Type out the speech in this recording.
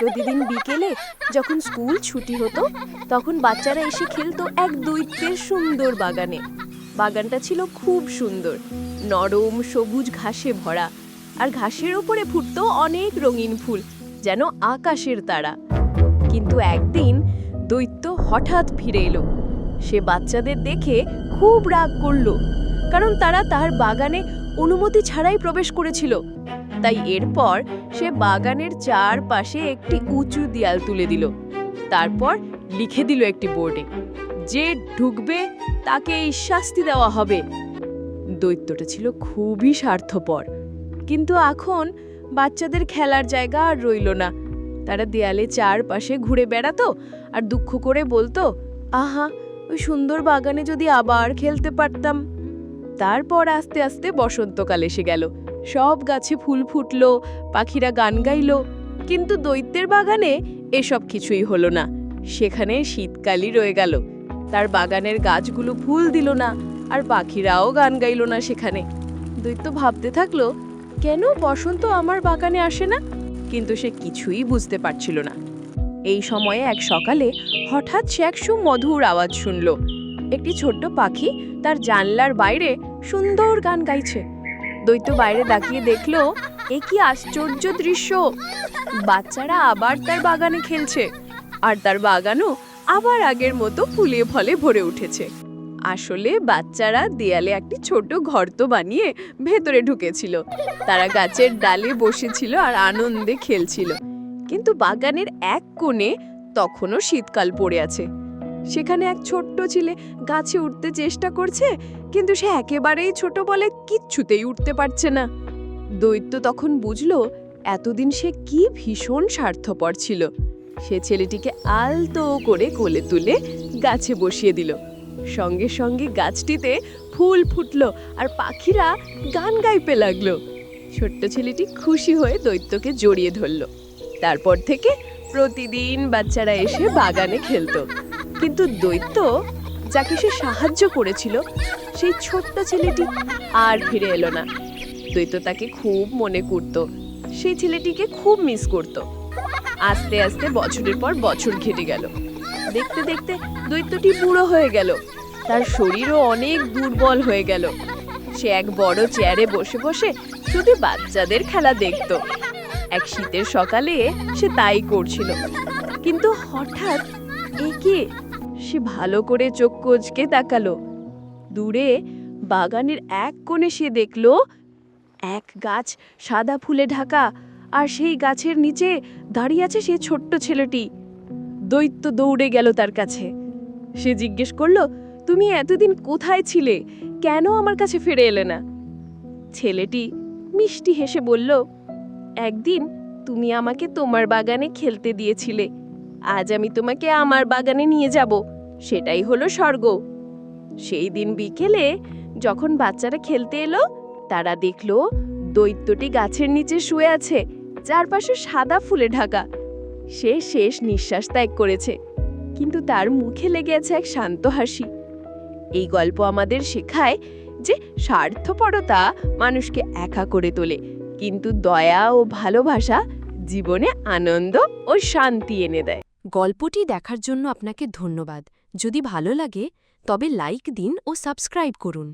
প্রতিদিন বিকেলে যখন স্কুল ছুটি হতো, তখন বাচ্চারা এসে খেলতো এক দৈত্যের সুন্দর বাগানে। বাগানটা ছিল খুব সুন্দর, নরম সবুজ ঘাসে ভরা, আর ঘাসের ওপরে ফুটতো অনেক রঙিন ফুল, যেন আকাশের তারা। কিন্তু একদিন দৈত্য হঠাৎ ফিরে এলো। সে বাচ্চাদের দেখে খুব রাগ করল, কারণ তারা তার বাগানে অনুমতি ছাড়াই প্রবেশ করেছিল। তাই এরপর সে বাগানের চারপাশে একটি উঁচু দেয়াল তুলে দিল। তারপর লিখে দিল একটি বোর্ডে, যে ঢুকবে তাকে এই শাস্তি দেওয়া হবে। দৈত্যটা ছিল খুবই স্বার্থপর, কিন্তু এখন বাচ্চাদের খেলার জায়গা আর রইল না। তারা দেয়ালে চারপাশে ঘুরে বেড়াতো আর দুঃখ করে বলতো, আহা, ওই সুন্দর বাগানে যদি আবার খেলতে পারতাম। তারপর আস্তে আস্তে বসন্তকাল এসে গেল। সব গাছে ফুল ফুটলো, পাখিরা গান গাইলো, কিন্তু দৈত্যের বাগানে এসব কিছুই হলো না। সেখানে শীতকালই রয়ে গেল। তার বাগানের গাছগুলো ফুল দিল না, আর পাখিরাও গান গাইলো না সেখানে। দৈত্য ভাবতে থাকল, কেন বসন্ত আমার বাগানে আসে না? কিন্তু সে কিছুই বুঝতে পারছিল না। এই সময়ে এক সকালে হঠাৎ সে এক সুমধুর আওয়াজ শুনল। একটি ছোট্ট পাখি তার জানলার বাইরে সুন্দর গান গাইছে। দৈত্য বাইরে তাকিয়ে দেখল, এ কি আশ্চর্য দৃশ্য। বাচ্চারা আবার তার বাগানে খেলছে, আর তার বাগানও আবার আগের মতো ফুলে ফলে ভরে উঠেছে। আসলে বাচ্চারা দেয়ালে একটি ছোট ঘর তো বানিয়ে ভেতরে ঢুকেছিল। তারা গাছের ডালে বসেছিল আর আনন্দে খেলছিল। কিন্তু বাগানের এক কোণে তখনও শীতকাল পড়ে আছে। সেখানে এক ছোট্ট ছেলে গাছে উঠতে চেষ্টা করছে, কিন্তু সে একেবারেই ছোট বলে কিচ্ছুতেই উঠতে পারছে না। দৈত্য তখন বুঝলো এতদিন সে কি ভীষণ স্বার্থপর ছিল। সে ছেলেটিকে আলতো করে কোলে তুলে গাছে বসিয়ে দিল। সঙ্গে সঙ্গে গাছটিতে ফুল ফুটলো আর পাখিরা গান গাইতে লাগল। ছোট্ট ছেলেটি খুশি হয়ে দৈত্যকে জড়িয়ে ধরলো। তারপর থেকে প্রতিদিন বাচ্চারা এসে বাগানে খেলতো। কিন্তু দৈত্য যাকে সে সাহায্য করেছিল, সেই ছোট্ট ছেলেটি আর ফিরে এলো না। দৈত্য তাকে খুব মনে করত, সেই ছেলেটিকে খুব মিস করত। আস্তে আস্তে বছরের পর বছর ঘেটে গেল। দেখতে দেখতে দৈত্যটি বুড়ো হয়ে গেল। তার শরীরও অনেক দুর্বল হয়ে গেল। সে এক বড় চেয়ারে বসে বসে শুধু বাচ্চাদের খেলা দেখত। এক শীতের সকালে সে তাই করছিল। কিন্তু হঠাৎ একে সে ভালো করে চোখ কচকে তাকালো। দূরে বাগানের এক কোণে সে দেখল, এক গাছ সাদা ফুলে ঢাকা, আর সেই গাছের নিচে দাঁড়িয়ে আছে সে ছোট্ট ছেলেটি। দৈত্য দৌড়ে গেল তার কাছে। সে জিজ্ঞেস করল, তুমি এতদিন কোথায় ছিলে? কেন আমার কাছে ফিরে এলে না? ছেলেটি মিষ্টি হেসে বলল, একদিন তুমি আমাকে তোমার বাগানে খেলতে দিয়েছিলে। আজ আমি তোমাকে আমার বাগানে নিয়ে যাব। সেটাই হলো স্বর্গ। সেই দিন বিকেলে যখন বাচ্চারা খেলতে এলো, তারা দেখল দৈত্যটি গাছের নিচে শুয়ে আছে, চারপাশে সাদা ফুলে ঢাকা। সে শেষ নিঃশ্বাস ত্যাগ করেছে, কিন্তু তার মুখে লেগে আছে এক শান্ত হাসি। এই গল্প আমাদের শেখায় যে স্বার্থপরতা মানুষকে একা করে তোলে, কিন্তু দয়া ও ভালোবাসা জীবনে আনন্দ ও শান্তি এনে দেয়। গল্পটি দেখার জন্য আপনাকে ধন্যবাদ। যদি ভালো লাগে তবে লাইক দিন ও সাবস্ক্রাইব করুন।